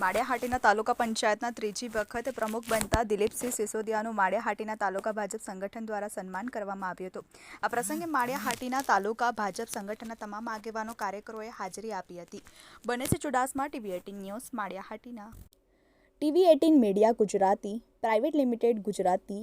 માળિયાહાટીના તાલુકા પંચાયતના ત્રીજી વખત પ્રમુખ બનતા દિલીપસિંહ સિસોદિયાનું માળિયાહાટીના તાલુકા ભાજપ સંગઠન દ્વારા સન્માન કરવામાં આવ્યું હતું. આ પ્રસંગે માળિયાહાટીના તાલુકા ભાજપ સંગઠનના તમામ આગેવાનો કાર્યકરોએ હાજરી આપી હતી. બને છે Chudasama TV eighteen news, Maliyahatina. TV eighteen media Gujarati, private limited Gujarati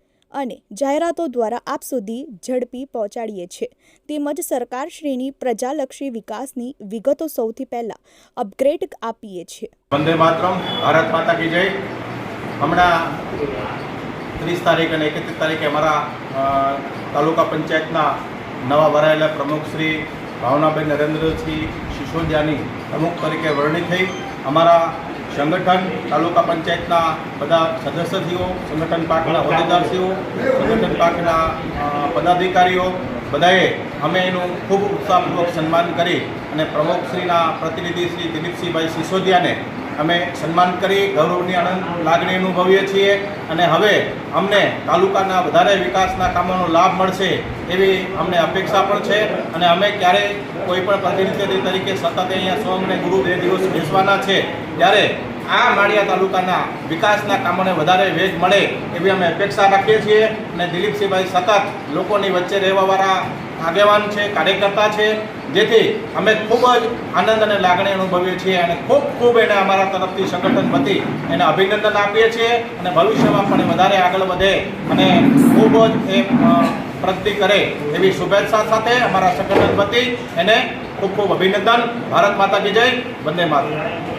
અને જાહેરાતો દ્વારા આપ સુધી ઝડપી પહોંચાડીએ છીએ. તેમજ સરકારશ્રીની પ્રજાલક્ષી વિકાસની વિગતો સૌથી પહેલાં અપગ્રેડ આપીએ છીએ. વંદે માતરમ, ભારત માતા કી જય. હમણાં ત્રીસ તારીખ અને એકત્રીસ તારીખે અમારા તાલુકા પંચાયતના નવા ભરાયેલા પ્રમુખ શ્રી ભાવનાબેન નરેન્દ્રસિંહ સિસોદિયાની પ્રમુખ તરીકે વરણી થઈ. અમારા સંગઠન, તાલુકા પંચાયતના બધા સદસ્યશ્રીઓ સંગઠન પાકના હોદ્દેદારશ્રીઓ, સંગઠન પાકના પદાધિકારીઓ, બધાએ અમે એનું ખૂબ ઉત્સાહપૂર્વક સન્માન કરી અને પ્રમુખશ્રીના પ્રતિનિધિ શ્રી દિલીપસિંહભાઈ સિસોદિયાને અમે સન્માન કરી, ગૌરવની આનંદ લાગણી અનુભવીએ છીએ અને હવે અમને તાલુકાના વધારે વિકાસના કામોનો લાભ મળશે એવી અમને અપેક્ષા પણ છે અને અમે ક્યારેય કોઈ પણ પ્રતિનિધિ તરીકે સતત અહીંયા સો અમને ગુરુ બે દિવસ બેસવાના છે. ત્યારે આ માળિયા તાલુકાના વિકાસના કામોને વધારે વેગ મળે એવી અમે અપેક્ષા રાખીએ છીએ અને દિલીપસિંહભાઈ સતત લોકોની વચ્ચે રહેવાવાળા આગેવાન છે, કાર્યકર્તા છે, જેથી અમે ખૂબ જ આનંદ અને લાગણી અનુભવીએ છીએ અને ખૂબ ખૂબ એને અમારા તરફથી સંગઠન વતી એને અભિનંદન આપીએ છીએ અને ભવિષ્યમાં પણ વધારે આગળ વધે અને ખૂબ જ એ પ્રગતિ કરે એવી શુભેચ્છા સાથે અમારા સંગઠન વતી એને ખૂબ ખૂબ અભિનંદન. ભારત માતા કી જય. વંદે માતરમ.